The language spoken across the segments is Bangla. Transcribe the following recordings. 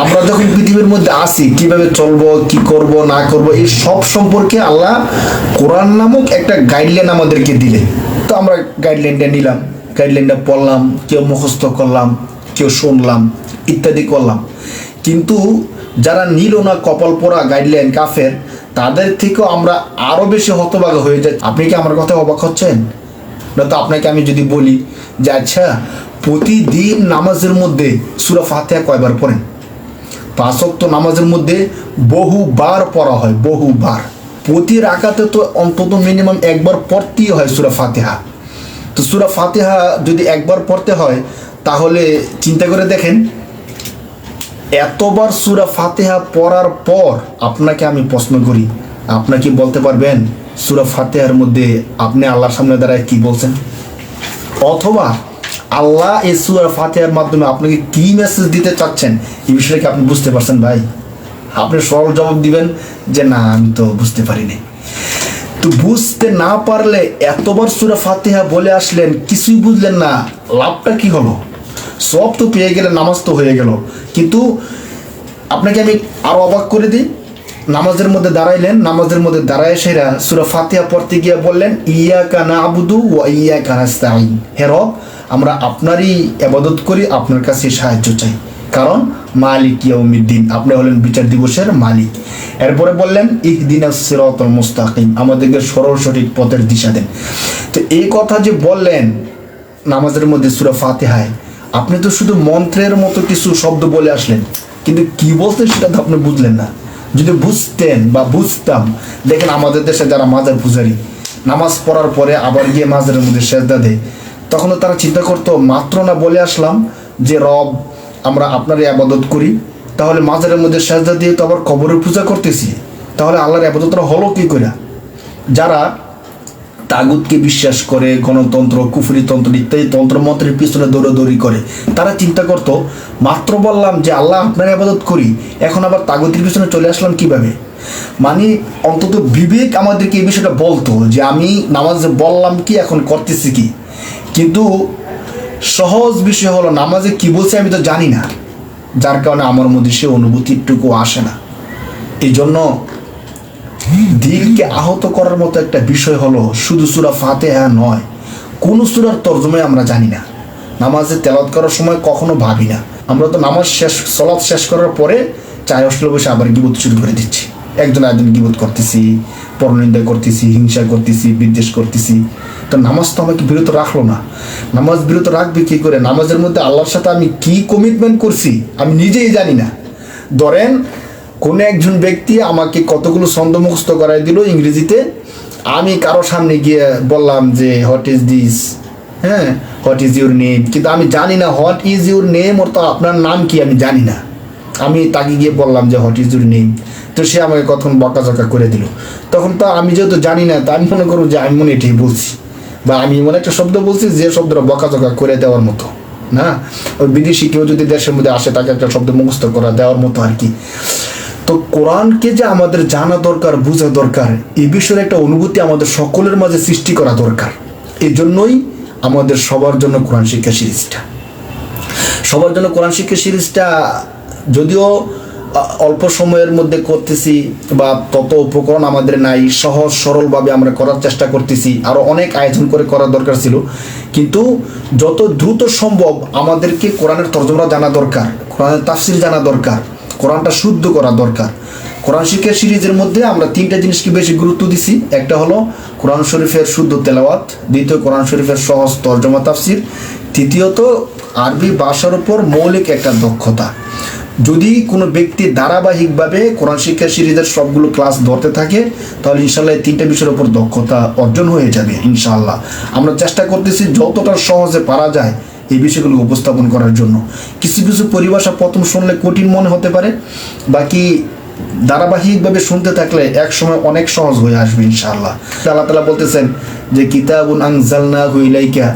আমরা যখন পৃথিবীর মধ্যে আসি কীভাবে চলবো, কি করব, না করব, এই সব সম্পর্কে আল্লাহ কোরআন নামক একটা গাইডলাইন আমাদেরকে দিলে তো আমরা গাইডলাইনটা নিলাম গাইডলাইনটা পড়লাম, কেউ মুখস্থ করলাম, কেউ শুনলাম, ইত্যাদি করলাম। কিন্তু যারা নিল না কপাল পোড়া গাইডলাইন কাফের, তাদের থেকেও আমরা আরও বেশি হতবাগ হয়ে যাই আপনি কি আমার কথা অবাক হচ্ছেন? না তো আপনাকে আমি যদি বলি যে আচ্ছা প্রতিদিন নামাজের মধ্যে সুরা ফাতেহা কয়বার পড়েন? পাঁচক্ত নামাজের মধ্যে বহুবার পড়া হয়, বহুবার। প্রতি রাকাতে তো অন্তত মিনিমাম একবার পড়তেই হয় সুরা ফাতেহা। তো সুরা ফাতেহা যদি একবার পড়তে হয়, তাহলে চিন্তা করে দেখেন, এতবার সুরা ফাতেহা পড়ার পর আপনাকে আমি প্রশ্ন করি আপনার কি বলতে পারবেন সুরা ফাতেহার মধ্যে আপনি আল্লাহর সামনে দাঁড়ায় কি বলছেন? অথবা আল্লাহ এই সুরা ফাতেহার মাধ্যমে আপনাকে কি মেসেজ দিতে চাচ্ছেন, এই বিষয়টা কি আপনি বুঝতে পারছেন ভাই? আপনি সরল জবাব দিবেন যে, না, আমি তো বুঝতে পারিনি। তো বুঝতে না পারলে এতবার সুরা ফাতিহা বলে আসলেন, কিছুই বুঝলেন না, লাভটা কি হলো? সব তো পেয়ে গেলে নামাজ তো হয়ে গেল। কিন্তু আপনাকে আমি আরও অবাক করে দিই নামাজের মধ্যে দাঁড়াইলেন, নামাজের মধ্যে দাঁড়ায় সেরা সুরা ফাতিহা পড়তে গিয়ে বললেন ইয়া কানা আবুদু ও ইয়া কানাস্তাইন হে রব, আমরা আপনারই আবাদত করি, আপনার কাছে সাহায্য চাই। কারণ, মালিক ইয়াউমিদ্দিন, আপনি হলেন বিচার দিবসের মালিক। এরপরে বললেন, ইহদিন সিরাতুল মুস্তাকিম। আমাদেরকে সরল সঠিক পথের দিশা দেন। তো এই কথা যে বললেন নামাজের মধ্যে সুরা ফাতেহায়, আপনি তো শুধু মন্ত্রের মতো কিছু শব্দ বলে আসলেন। কিন্তু কি বলতেন সেটা তো আপনি বুঝলেন না। যদি বুঝতেন বা বুঝতাম, দেখেন আমাদের দেশে যারা মাজার পূজারি, নামাজ পড়ার পরে আবার গিয়ে মাজারের মধ্যে সেজদা দেয়, তখন তারা চিন্তা করতো, মাত্র না বলে আসলাম যে, রব, আমরা আপনারই আবাদত করি, তাহলে মাজারের মধ্যে সেজদা দিয়ে তো আবার কবরের পূজা করতেছি, তাহলে আল্লাহর আবাদতটা হলো কী করে? যারা তাগুতকে বিশ্বাস করে, গণতন্ত্র, কুফরিতন্ত্র ইত্যাদি তন্ত্রমন্ত্রের পিছনে দৌড়াদৌড়ি করে। তারা চিন্তা করতো, মাত্র বললাম যে আল্লাহ আপনার আবাদত করি, এখন আবার তাগুতির পিছনে চলে আসলাম কীভাবে? মানে অন্তত বিবেক আমাদেরকে এই বিষয়টা বলতো যে আমি নামাজে বললাম কি, এখন করতেছি কি। কিন্তু সহজ বিষয় হলো, নামাজে কি বলছে আমি তো জানি না। যার কারণে আমার মধ্যে সে অনুভূতিটুকু আসে না। এই জন্য দিলকে আহত করার মতো একটা বিষয় হলো শুধু সুরা ফাতেহা নয়। কোন সুরার তর্জমায় আমরা জানি না। নামাজে তেলাত করার সময় কখনো ভাবি না। আমরা তো নামাজ শেষ, সলাৎ শেষ করার পরে চায় হোস্টেলে বসে আবার গিবোধ শুরু করে দিচ্ছি। একজন একজন গিবোধ করতেছি, পরনিন্দা করতেছি, হিংসা করতেছি, বিদ্বেষ করতেছি। তো নামাজ তো আমাকে বিরত রাখল না। নামাজ বিরত রাখবে কি করে? নামাজের মধ্যে আল্লাহর সাথে আমি কি কমিটমেন্ট করছি আমি নিজেই জানি না। ধরেন কোনো একজন ব্যক্তি আমাকে কতগুলো ছন্দ মুখস্থ করাই দিল ইংরেজিতে। আমি কারও সামনে গিয়ে বললাম যে হোয়াট ইজ দিস হ্যাঁ হোয়াট ইজ ইউর নেম কিন্তু আমি জানি না হোয়াট ইজ ইউর নেম ওর তো আপনার নাম কি আমি জানি না। আমি তাকে গিয়ে বললাম যে হোয়াট ইজ ইউর নেম তো সে আমাকে কখন বকাঝকা করে দিল। তখন তো আমি যেহেতু জানি না, তা আমি মনে করব যে, আমি মনে এটাই বলছি। বা আমি এমন একটা শব্দ বলছি যে, শব্দটা বকাঝকা করে দেওয়ার মতো, না? ওই বিদেশি কেউ যদি দেশের মধ্যে আসে, তাকে একটা শব্দ মুখস্থ করা দেওয়ার মতো আর কি। তো কোরআনকে যে আমাদের জানা দরকার, বোঝা দরকার এই বিষয়ে একটা অনুভূতি আমাদের সকলের মাঝে সৃষ্টি করা দরকার। এই জন্যই আমাদের সবার জন্য কোরআন শিক্ষা সিরিজটা। সবার জন্য কোরআন শিক্ষা সিরিজটা যদিও অল্প সময়ের মধ্যে করতেছি বা তত উপকরণ আমাদের নাই, সহজ সরলভাবে আমরা করার চেষ্টা করতেছি আরও অনেক আয়োজন করে করার দরকার ছিল। কিন্তু যত দ্রুত সম্ভব আমাদেরকে কোরআনের তর্জমা জানা দরকার, কোরআনের তাফসির জানা দরকার কোরআনটা শুদ্ধ করা দরকার। কোরআন শিক্ষা সিরিজের মধ্যে আমরা তিনটা জিনিসকে বেশি গুরুত্ব দিছি। একটা হলো কোরআন শরীফের শুদ্ধ তেলাওয়াত, দ্বিতীয় কোরআন শরীফের সহজ তর্জমা তাফসির, তৃতীয়ত আরবি ভাষার উপর মৌলিক একটা দক্ষতা। যদি কোনো ব্যক্তি ধারাবাহিকভাবে কোরআন শিক্ষা সিরিজের সবগুলো ক্লাস ধরতে থাকে, তাহলে ইনশাল্লাহ এই তিনটা বিষয়ের উপর দক্ষতা অর্জন হয়ে যাবে ইনশাল্লাহ আমরা চেষ্টা করতেছি যতটা সহজে পারা যায় এই বিষয়গুলো উপস্থাপন করার জন্য। কিছু কিছু পরিভাষা প্রথম শুনলে কঠিন মনে হতে পারে, বাকি ধারাবাহিকভাবে শুনতে থাকলে এক সময় অনেক সহজ হয়ে আসবে ইনশাআল্লাহ। আল্লাহ তালা বলতেছেন যে, কিতাবুন আনজালনা হুইলাইকা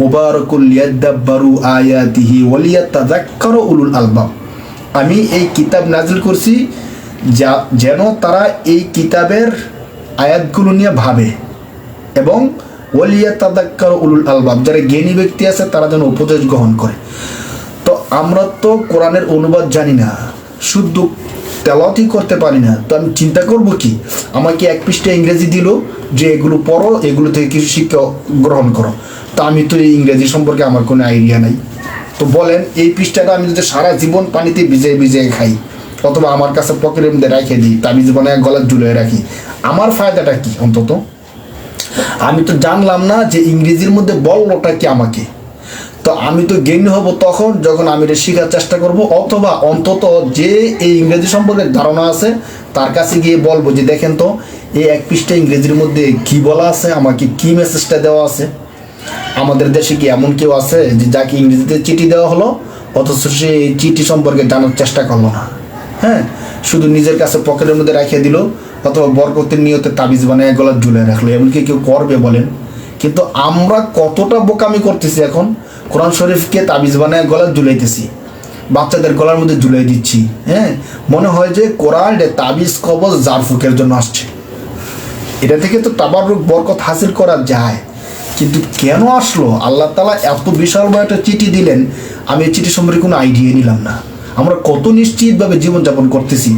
মুবারকুল লিয়াদ্দাব্বারু আয়াতিহি ওয়ালিয়াতাযাক্কারু উলুল আলবাব। আমি এই কিতাব নাজিল করছি যা, যেন তারা এই কিতাবের আয়াতগুলো নিয়ে ভাবে এবং ওলিয়া তাদাক্কার উলুল আলবাব, যারা জ্ঞানী ব্যক্তি আছে, তারা যেন উপদেশ গ্রহণ করে। তো আমরা তো কোরআনের অনুবাদ জানি না, শুদ্ধ তেলাওয়াতই করতে পারি না। তো আমি চিন্তা করব কি, আমাকে এক পৃষ্ঠা ইংরেজি দিল, যে এগুলো পড়ো, এগুলো থেকে কিছু শিক্ষা গ্রহণ করো। তা আমি তো এই ইংরেজি সম্পর্কে আমার কোনো আইডিয়া নাই। তো বলেন, এই পৃষ্ঠাটা আমি যদি সারা জীবন পানিতে ভিজে ভিজে খাই, অথবা আমার কাছে পকেটের মধ্যে রেখে দিই তাবিজ বানায় গলার ঝুলে রাখি। আমার ফায়দাটা কি অন্তত? আমি তো জানলাম না যে ইংরেজির মধ্যে বললোটা কি আমাকে। তো আমি তো জ্ঞানী হব তখন যখন আমি এটা শেখার চেষ্টা করব, অথবা অন্তত যে এই ইংরেজি সম্পর্কে ধারণা আছে, তার কাছে গিয়ে বলব যে দেখেন তো, এই এক পৃষ্ঠা ইংরেজির মধ্যে কি বলা আছে, আমাকে কি মেসেজটা দেওয়া আছে। আমাদের দেশে কি এমন কেউ আছে যে যাকে ইংরেজিতে চিঠি দেওয়া হলো, অথচ সে চিঠি সম্পর্কে জানার চেষ্টা করল না। হ্যাঁ শুধু নিজের কাছে পকেটের মধ্যে রাখিয়ে দিল অথবা বরকতের নিয়তে তাবিজ বানায়, গলার ঝুলে রাখল। এমনকি কেউ করবে বলেন। কিন্তু আমরা কতটা বোকামি করতেছি এখন? কোরআন শরীফকে তাবিজ বানায় গলার ঝুলাইতেছি বাচ্চাদের গলার মধ্যে ঝুলাই দিচ্ছি হ্যাঁ? মনে হয় যে কোরআন তাবিজ, কবজ জারফুকের জন্য আসছে। এটা থেকে তো তাবারুক বরকত হাসিল করা যায়। কিন্তু কেন আসলো? আল্লাহ তালা এত বিশাল বড় একটা চিঠি দিলেন। আমি এই চিঠি সম্পর্কে কোনো আইডিয়া নিলাম না। আমরা কত নিশ্চিতভাবে জীবনযাপন করতেছি,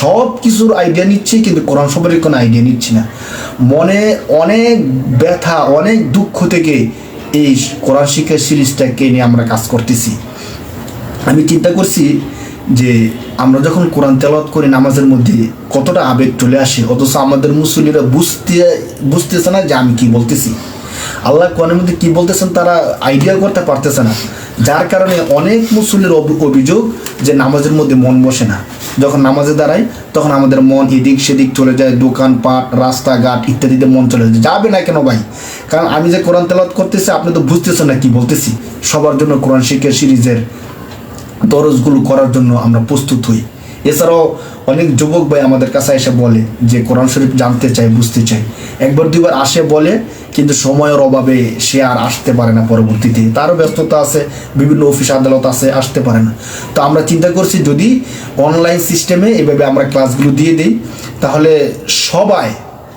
সব কিছুর আইডিয়া নিচ্ছি, কিন্তু কোরআন সম্পর্কে কোনো আইডিয়া নিচ্ছি না। মনে অনেক ব্যথা, অনেক দুঃখ থেকে এই কোরআন শিক্ষা সিরিজটাকে নিয়ে আমরা কাজ করতেছি। আমি চিন্তা করছি যে আমরা যখন কোরআন তেলাওয়াত করি, নামাজের মধ্যে কতটা আবেগ চলে আসে, অথচ আমাদের মুসলিরা বুঝতে, বুঝতেছে না যে আমি কি বলতেছি। আল্লাহ কোরআনের মধ্যে কি বলতেছেন তারা আইডিয়া করতে পারতেছে না। যার কারণে অনেক মুসলিমের অভিযোগ যে নামাজের মধ্যে মন বসে না। যখন নামাজে দাঁড়াই তখন আমাদের মন এদিক সেদিক চলে যায়, দোকানপাট, রাস্তাঘাট ইত্যাদিতে মন চলে যায়। যাবে না কেন ভাই? কারণ আমি যে কোরআন তেলাওয়াত করতেছি, আপনি তো বুঝতেছেন না কি বলতেছি। সবার জন্য কোরআন শিখের সিরিজের দরজগুলো করার জন্য আমরা প্রস্তুত হই। এছাড়াও অনেক যুবক ভাই আমাদের কাছে এসে বলে যে কোরআন শরীফ জানতে চাই বুঝতে চাই একবার দুইবার আসে বলে, কিন্তু সময়ের অভাবে সে আর আসতে পারে না পরবর্তীতে। তারও ব্যস্ততা আছে, বিভিন্ন অফিস আদালত আছে, আসতে পারে না। তো আমরা চিন্তা করছি, যদি অনলাইন সিস্টেমে এভাবে আমরা ক্লাসগুলো দিয়ে দিই, তাহলে সবাই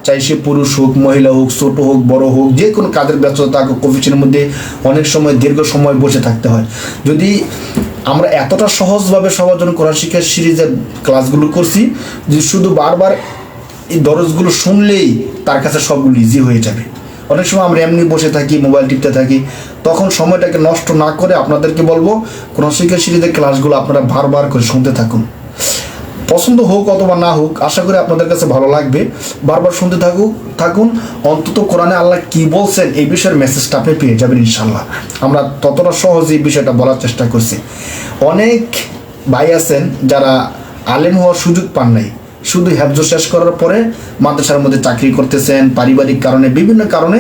চাই সে পুরুষ হোক, মহিলা হোক, ছোট হোক, বড় হোক, যে কোনো কাজের ব্যস্ততা অফিসের মধ্যে অনেক সময়, দীর্ঘ সময় বসে থাকতে হয়। যদি আমরা এতটা সহজভাবে সবার জন্য শিক্ষা সিরিজের ক্লাসগুলো করছি, যে শুধু বারবার এই দরজগুলো শুনলেই তার কাছে সবগুলো ইজি হয়ে যাবে। অনেক সময় আমরা এমনি বসে থাকি মোবাইল টিপতে থাকি, তখন সময়টাকে নষ্ট না করে আপনাদেরকে বলব, কোরআন শিক্ষা সিরিজের ক্লাসগুলো আপনারা বারবার করে শুনতে থাকুন। পছন্দ হোক অথবা না হোক, আশা করি আপনাদের কাছে ভালো লাগবে। বারবার শুনতে থাকুক, থাকুন। অন্তত কোরআনে আল্লাহ কি বলছেন, এই বিষয়ের মেসেজটা আপনি পেয়ে যাবেন ইনশাল্লাহ আমরা ততটা সহজে এই বিষয়টা বলার চেষ্টা করছি। অনেক ভাই আছেন যারা আলেম হওয়ার সুযোগ পান নাই। শুধু হ্যাবজ শেষ করার পরে মাদ্রাসার মধ্যে চাকরি করতেছেন, পারিবারিক কারণে, বিভিন্ন কারণে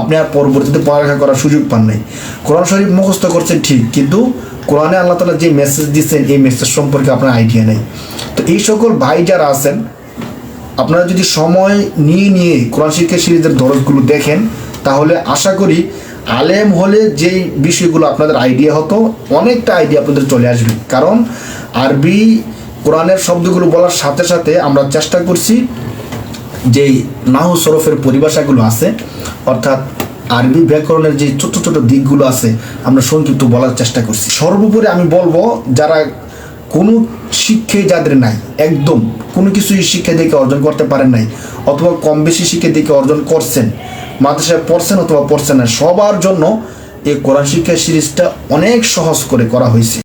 আপনি আর পরবর্তীতে পড়ালেখা করার সুযোগ পান নাই। কোরআন শরীফ মুখস্থ করছেন ঠিক, কিন্তু কোরআনে আল্লাহ তালা যে মেসেজ দিচ্ছেন, এই মেসেজ সম্পর্কে আপনার আইডিয়া নেই। তো এই সকল ভাই যারা আছেন, আপনারা যদি সময় নিয়ে নিয়ে কোরআন শিক্ষা সিরিজের দরজগুলো দেখেন, তাহলে আশা করি আলেম হলে যেই বিষয়গুলো আপনাদের আইডিয়া হতো, অনেকটা আইডিয়া আপনাদের চলে আসবে। কারণ আরবি কোরআনের শব্দগুলো বলার সাথে সাথে আমরা চেষ্টা করছি যেই নাহু সরফের পরিভাষাগুলো আছে, অর্থাৎ আরবি ব্যাকরণের যে ছোট ছোট দিকগুলো আছে, আমরা সংক্ষিপ্ত বলার চেষ্টা করছি। সর্বোপরি আমি বলব, যারা কোনো শিক্ষে যাদের নাই, একদম কোনো কিছুই শিক্ষা দেখে অর্জন করতে পারেন নাই, অথবা কম বেশি শিক্ষা দেখে অর্জন করছেন, মাদ্রাসায় পড়ছেন অথবা পড়ছেন না, সবার জন্য এই কোরআন শিক্ষা সিরিজটা অনেক সহজ করে করা হয়েছে।